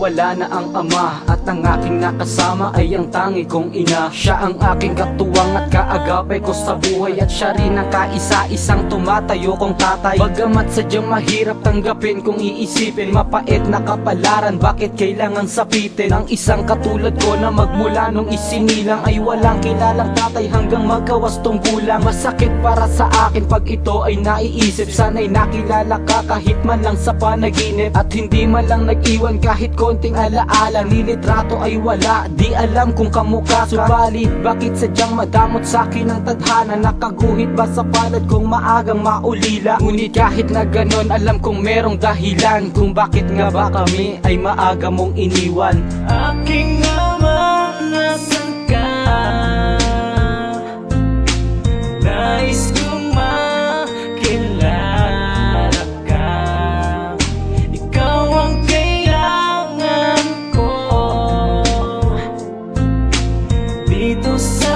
wala na ang ama. At ang aking nakasama ay ang tangi kong ina. Siya ang aking katuwang at kaagapay ko sa buhay. At siya rin ang kaisa-isang tumatayo kong tatay. Bagamat sadyang mahirap tanggapin kung iisipin Mapait na kapalaran, bakit kailangan sapitin? Ang isang katulad ko na magmula nung isinilang Ay walang kilalang tatay hanggang magkawastong gulang. Masakit para sa akin pag ito ay naiisip. Sana'y nakilala ka kahit man lang sa panaginip. At hindi man lang nag-iwan kahit konting alaala. Nilitrato ay wala, di alam kung kamukha. Ka Subalit bakit sadyang madamot sa akin ang tadhana? Nakaguhit ba sa palad kong maagang maulila? Ngunit kahit na ganon alam kong merong dahilan Kung bakit nga ba kami ay maaga mong iniwan. Aking Dito sa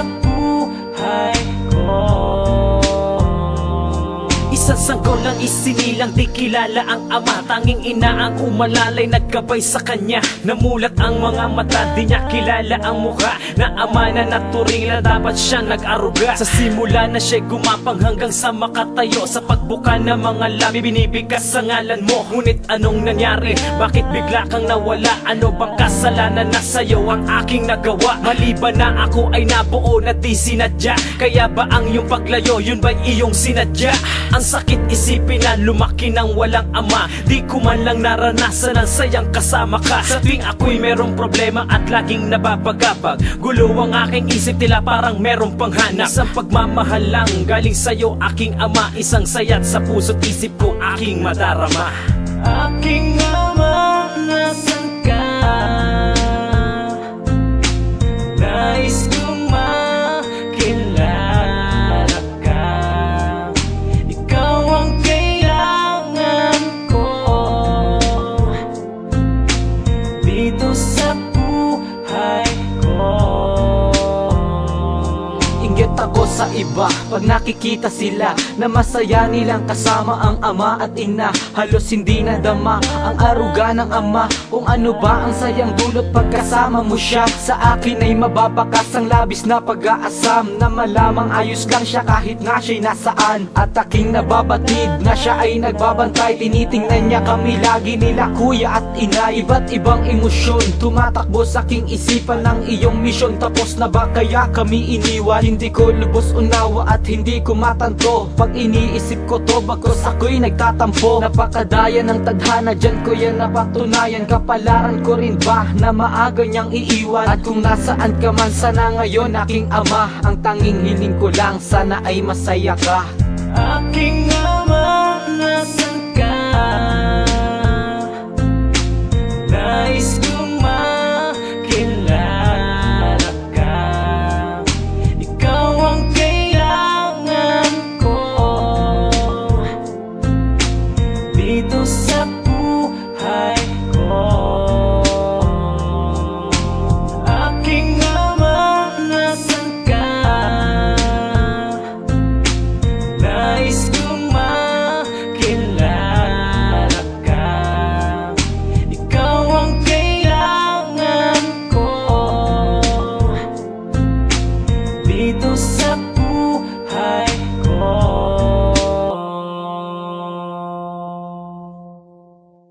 sanggol lang isinilang di kilala ang ama Tanging ina ang umalalay nagkabay sa kanya Namulat ang mga mata di niya kilala ang mukha Na ama na naturing na dapat siya nag-aruga Sa simula na siya gumapang hanggang sa makatayo Sa pagbuka ng mga labi binibigkas sa ngalan mo Ngunit anong nangyari? Bakit bigla kang nawala? Ano bang kasalanan na sa'yo ang aking nagawa? Maliban na ako ay nabuo na di sinadya Kaya ba ang iyong paglayo yun ba'y iyong sinadya? Ang sakit isipin na lumaki ng walang ama Di ko man lang naranasan ang sayang kasama ka. Sa tuwing ako'y merong problema at laging nababagabag Gulo ang aking isip tila parang merong panghanap Isang pagmamahal lang galing sa'yo aking ama. Isang sayat sa puso't isip ko aking madarama. Aking ama, nasan iba. Pag nakikita sila Na masaya nilang kasama ang ama at ina Halos hindi nadama Ang aruga ng ama. Kung ano ba ang sayang dulot Pagkasama mo siya Sa akin ay mababakas ang labis na pag-aasam. Na malamang ayos lang siya kahit na siya'y nasaan. At aking nababatid na siya ay nagbabantay Tinitingnan niya kami lagi nila kuya at ina. Iba't ibang emosyon Tumatakbo sa aking isipan ng iyong misyon. Tapos na ba kaya kami iniwan? Hindi ko lubos unawa at hindi ko matanto Pag iniisip ko to bagos ako'y nagtatampo. Napakadaya ng tadhana dyan ko yan napatunayan. Kapalaran ko rin ba na maaga niyang iiwan? At kung nasaan ka man sana ngayon aking ama. Ang tanging hiling ko lang sana ay masaya ka. Aking ama, nasan ka? Espírito Santo.